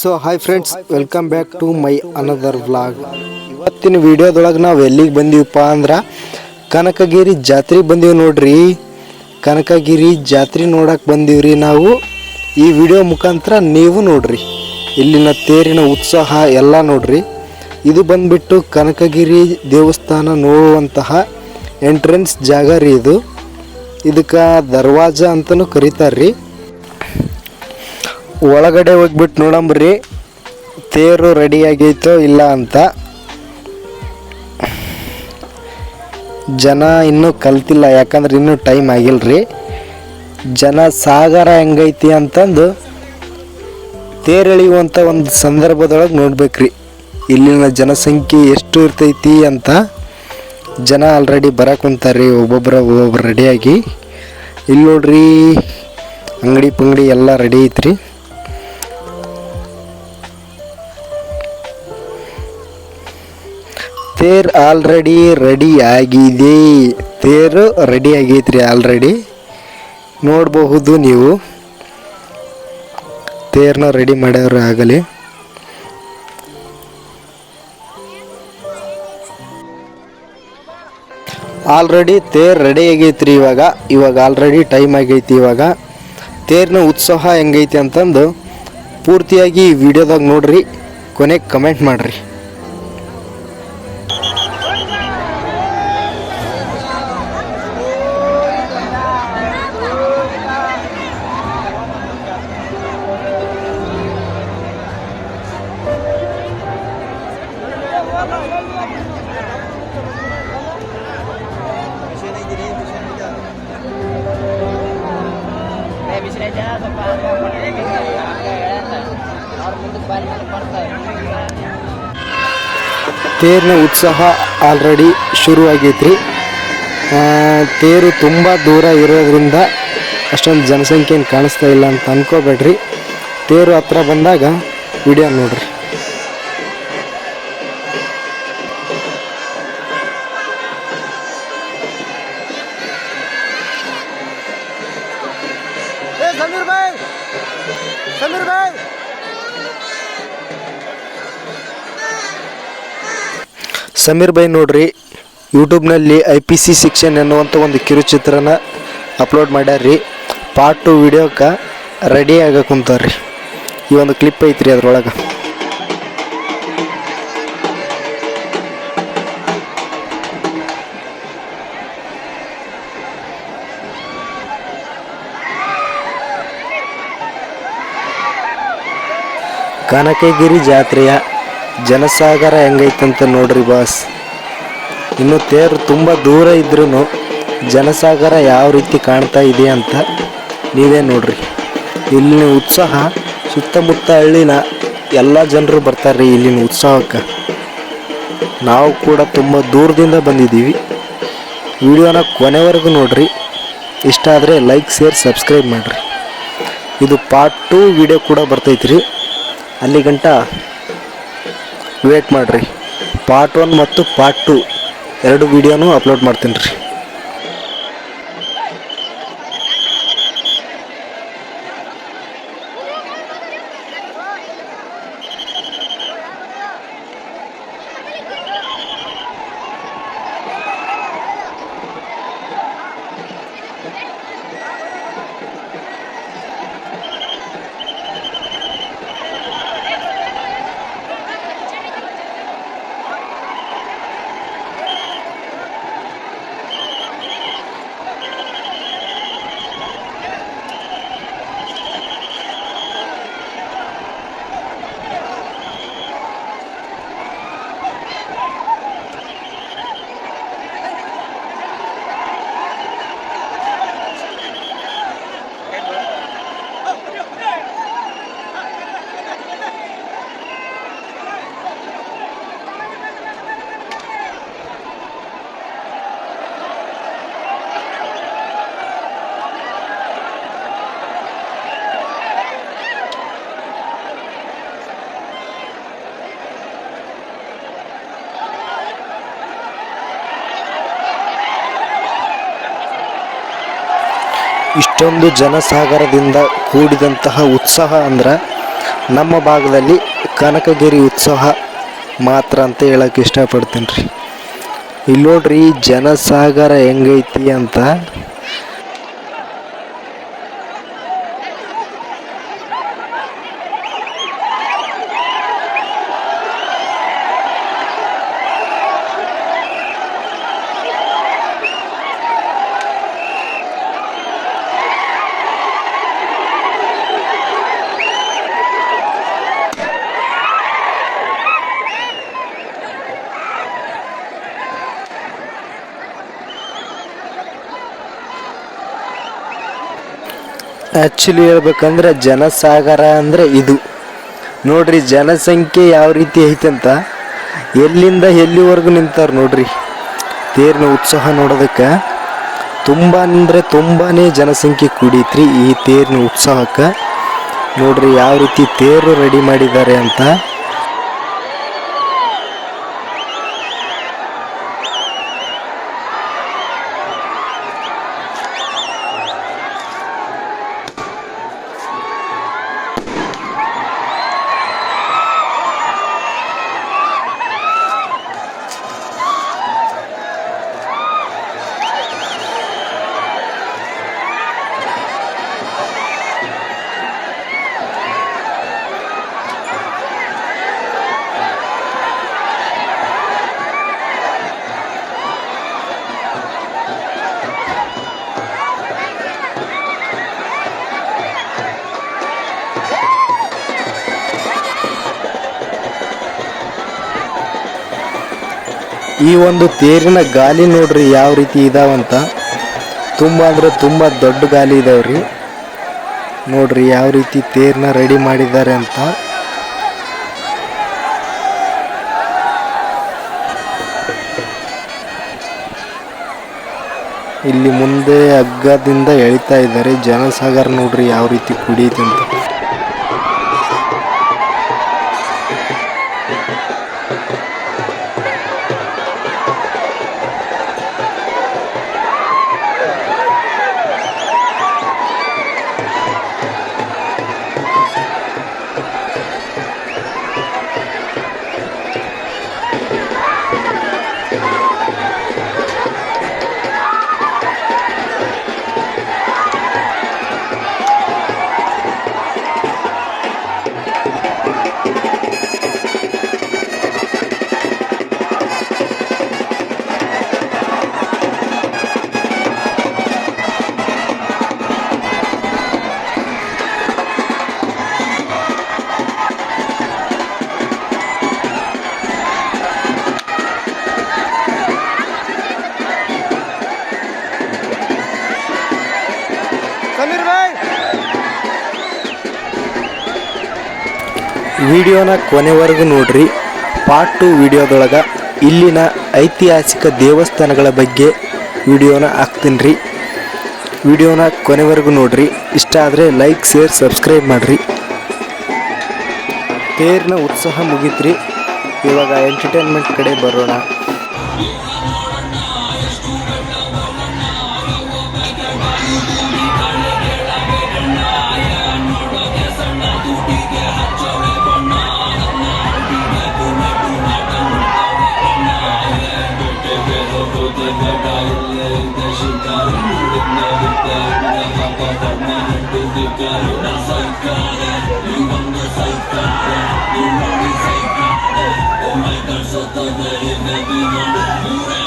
So hi friends welcome back to my another vlog ಇವತ್ತಿನ ವಿಡಿಯೋದೊಳಗೆ ನಾವು ಎಲ್ಲಿಗೆ ಬಂದೀವಪ್ಪ ಅಂದ್ರೆ ಕನಕಗಿರಿ ಜಾತ್ರೆ ಬಂದೀವಿ ನೋಡ್ರಿ. ಕನಕಗಿರಿ ಜಾತ್ರೆ ನೋಡಕ್ಕೆ ಬಂದೀವ್ರಿ ನಾವು. ಈ ವಿಡಿಯೋ ಮುಖಾಂತರ ನೀವು ನೋಡ್ರಿ. ಇಲ್ಲಿನ ತೇರಿನ ಉತ್ಸಾಹ ಎಲ್ಲ ನೋಡ್ರಿ. ಇದು ಬಂದ್ಬಿಟ್ಟು ಕನಕಗಿರಿ ದೇವಸ್ಥಾನ ನೋಡುವಂತಹ ಎಂಟ್ರೆನ್ಸ್ ಜಾಗ ರೀ ಇದು. ಇದಕ್ಕೆ ದರ್ವಾಜ ಅಂತಲೂ ಕರೀತಾರ್ರಿ. ಒಳಗಡೆ ಹೋಗ್ಬಿಟ್ಟು ನೋಡಂಬ್ರಿ. ತೇರು ರೆಡಿ ಆಗೈತೋ ಇಲ್ಲ ಅಂತ. ಜನ ಇನ್ನೂ ಕಲ್ತಿಲ್ಲ, ಯಾಕಂದ್ರೆ ಇನ್ನೂ ಟೈಮ್ ಆಗಿಲ್ರಿ. ಜನ ಸಾಗರ ಹೆಂಗೈತಿ ಅಂತಂದು ತೇರು ಒಂದು ಸಂದರ್ಭದೊಳಗೆ ನೋಡ್ಬೇಕ್ರಿ. ಇಲ್ಲಿನ ಜನಸಂಖ್ಯೆ ಎಷ್ಟು ಇರ್ತೈತಿ ಅಂತ ಜನ ಆಲ್ರೆಡಿ ಬರಕ್ಕೆ ರೀ ಒಬ್ಬೊಬ್ರ ಒಬ್ಬೊಬ್ರು ರೆಡಿಯಾಗಿ ಇಲ್ಲಿ ನೋಡ್ರಿ, ಅಂಗಡಿ ಪಂಗಡಿ ಎಲ್ಲ ರೆಡಿ ಐತ್ರಿ. ತೇರ್ ಆಲ್ರೆಡಿ ರೆಡಿ ಆಗಿದೆ ತೇರು ರೆಡಿ ಆಗೈತ್ರಿ ಆಲ್ರೆಡಿ. ನೋಡಬಹುದು ನೀವು. ತೇರನ್ನ ರೆಡಿ ಮಾಡ್ಯಾವ್ರಿ ಆಗಲಿ. ಆಲ್ರೆಡಿ ತೇರ್ ರೆಡಿ ಆಗೈತ್ರಿ ಇವಾಗ. ಇವಾಗ ಆಲ್ರೆಡಿ ಟೈಮ್ ಆಗೈತಿ ಇವಾಗ. ತೇರ್ನ ಉತ್ಸಾಹ ಹೆಂಗೈತಿ ಅಂತಂದು ಪೂರ್ತಿಯಾಗಿ ವಿಡಿಯೋದಾಗ ನೋಡ್ರಿ. ಕೊನೆಗೆ ಕಮೆಂಟ್ ಮಾಡ್ರಿ. ತೇರಿನ ಉತ್ಸಾಹ ಆಲ್ರೆಡಿ ಶುರು ಆಗೈತ್ರಿ ಆ, ತೇರು ತುಂಬ ದೂರ ಇರೋದ್ರಿಂದ ಅಷ್ಟೊಂದು ಜನಸಂಖ್ಯೆ ಕಾಣಿಸ್ತಾ ಇಲ್ಲ ಅಂತ ಅನ್ಕೋಬೇಡ್ರಿ. ತೇರು ಹತ್ರ ಬಂದಾಗ ವಿಡಿಯೋ ನೋಡ್ರಿ. ಸಮೀರ್ ಬೈ ನೋಡ್ರಿ ಯೂಟ್ಯೂಬ್ನಲ್ಲಿ ಐ ಪಿ ಸಿ ಸೆಕ್ಷನ್ ಎನ್ನುವಂಥ ಒಂದು ಕಿರುಚಿತ್ರನ ಅಪ್ಲೋಡ್ ಮಾಡ್ಯಾರ್ರಿ. ಪಾರ್ಟ್ ಟು ವಿಡಿಯೋಕ್ಕೆ ರೆಡಿ ಆಗಕ್ಕೆ ಕುಂತಾರ್ರಿ. ಈ ಒಂದು ಕ್ಲಿಪ್ ಐತ್ರಿ ಅದ್ರೊಳಗೆ. ಕನಕಗಿರಿ ಜಾತ್ರೆಯ ಜನಸಾಗರ ಹೆಂಗೈತಂತ ನೋಡ್ರಿ ಬಾಸ್. ಇನ್ನು ತೇರು ತುಂಬ ದೂರ ಇದ್ರೂ ಜನಸಾಗರ ಯಾವ ರೀತಿ ಕಾಣ್ತಾ ಇದೆ ಅಂತ ನೀವೇ ನೋಡ್ರಿ. ಇಲ್ಲಿನ ಉತ್ಸಾಹ ಸುತ್ತಮುತ್ತ ಹಳ್ಳಿನ ಎಲ್ಲ ಜನರು ಬರ್ತಾರೆ ಇಲ್ಲಿನ ಉತ್ಸಾಹಕ್ಕೆ. ನಾವು ಕೂಡ ತುಂಬ ದೂರದಿಂದ ಬಂದಿದ್ದೀವಿ. ವಿಡಿಯೋನ ಕೊನೆವರೆಗೂ ನೋಡ್ರಿ. ಇಷ್ಟ ಆದರೆ ಲೈಕ್, ಶೇರ್, ಸಬ್ಸ್ಕ್ರೈಬ್ ಮಾಡಿರಿ. ಇದು ಪಾರ್ಟ್ ಟು ವಿಡಿಯೋ ಕೂಡ ಬರ್ತೈತ್ರಿ. ಅಲ್ಲಿ ಗಂಟ ವೇಟ್ ಮಾಡಿರಿ. ಪಾರ್ಟ್ ಒನ್ ಮತ್ತು ಪಾರ್ಟ್ ಟು ಎರಡು ವಿಡಿಯೋನೂ ಅಪ್ಲೋಡ್ ಮಾಡ್ತೀನಿ ರೀ. ಇಷ್ಟೊಂದು ಜನಸಾಗರದಿಂದ ಕೂಡಿದಂತಹ ಉತ್ಸಾಹ ಅಂದ್ರೆ ನಮ್ಮ ಭಾಗದಲ್ಲಿ ಕನಕಗಿರಿ ಉತ್ಸವ ಮಾತ್ರ ಅಂತ ಹೇಳಕ್ಕೆ ಇಷ್ಟಪಡ್ತೀನಿ ರೀ ಇಲ್ಲಿ ನೋಡ್ರಿ ಜನಸಾಗರ ಹೆಂಗೈತಿ ಅಂತ ಆ್ಯಕ್ಚುಲಿ ಹೇಳ್ಬೇಕಂದ್ರೆ ಜನಸಾಗರ ಅಂದರೆ ಇದು. ನೋಡ್ರಿ, ಜನಸಂಖ್ಯೆ ಯಾವ ರೀತಿ ಐತಂತ ಎಲ್ಲಿಂದ ಎಲ್ಲಿವರೆಗೂ ನಿಂತಾರೆ ನೋಡ್ರಿ. ತೇರಿನ ಉತ್ಸಾಹ ನೋಡೋದಕ್ಕೆ ತುಂಬ ಅಂದರೆ ತುಂಬಾ ಜನಸಂಖ್ಯೆ ಕೂಡೈತ್ರಿ ಈ ತೇರಿನ ಉತ್ಸವಕ್ಕೆ ನೋಡ್ರಿ, ಯಾವ ರೀತಿ ತೇರು ರೆಡಿ ಮಾಡಿದ್ದಾರೆ ಅಂತ ಈ ಒಂದು ತೇರಿನ ಗಾಲಿ ನೋಡ್ರಿ ಯಾವ ರೀತಿ ಇದಾವಂತ ತುಂಬ ಅಂದ್ರೆ ತುಂಬ ದೊಡ್ಡ ಗಾಲಿ ಇದಾವ್ರಿ ನೋಡ್ರಿ ಯಾವ ರೀತಿ ತೇರ್ನ ರೆಡಿ ಮಾಡಿದ್ದಾರೆ ಅಂತ. ಇಲ್ಲಿ ಮುಂದೆ ಹಗ್ಗದಿಂದ ಎಳಿತಾ ಇದ್ದಾರೆ. ಜನಸಾಗರ ನೋಡ್ರಿ ಯಾವ ರೀತಿ ಕುಡಿಯುತ್ತೆ ಅಂತ. ಸಮೀರ್ ಭಾಯ್ ವಿಡಿಯೋನ ಕೊನೆವರೆಗೂ ನೋಡ್ರಿ. ಪಾರ್ಟ್ ಟು ವಿಡಿಯೋದೊಳಗ ಇಲ್ಲಿನ ಐತಿಹಾಸಿಕ ದೇವಸ್ಥಾನಗಳ ಬಗ್ಗೆ ವಿಡಿಯೋನ ಹಾಕ್ತೀನಿ ರೀ ವಿಡಿಯೋನ ಕೊನೆವರೆಗೂ ನೋಡ್ರಿ. ಇಷ್ಟ ಆದರೆ ಲೈಕ್ ಶೇರ್ ಸಬ್ಸ್ಕ್ರೈಬ್ ಮಾಡಿರಿ. ತೇರಿನ ಉತ್ಸಾಹ ಮುಗೀತ್ರಿ. ಇವಾಗ ಎಂಟರ್ಟೈನ್ಮೆಂಟ್ ಕಡೆ ಬರೋಣ. Oh my god, so tired, baby, baby, baby,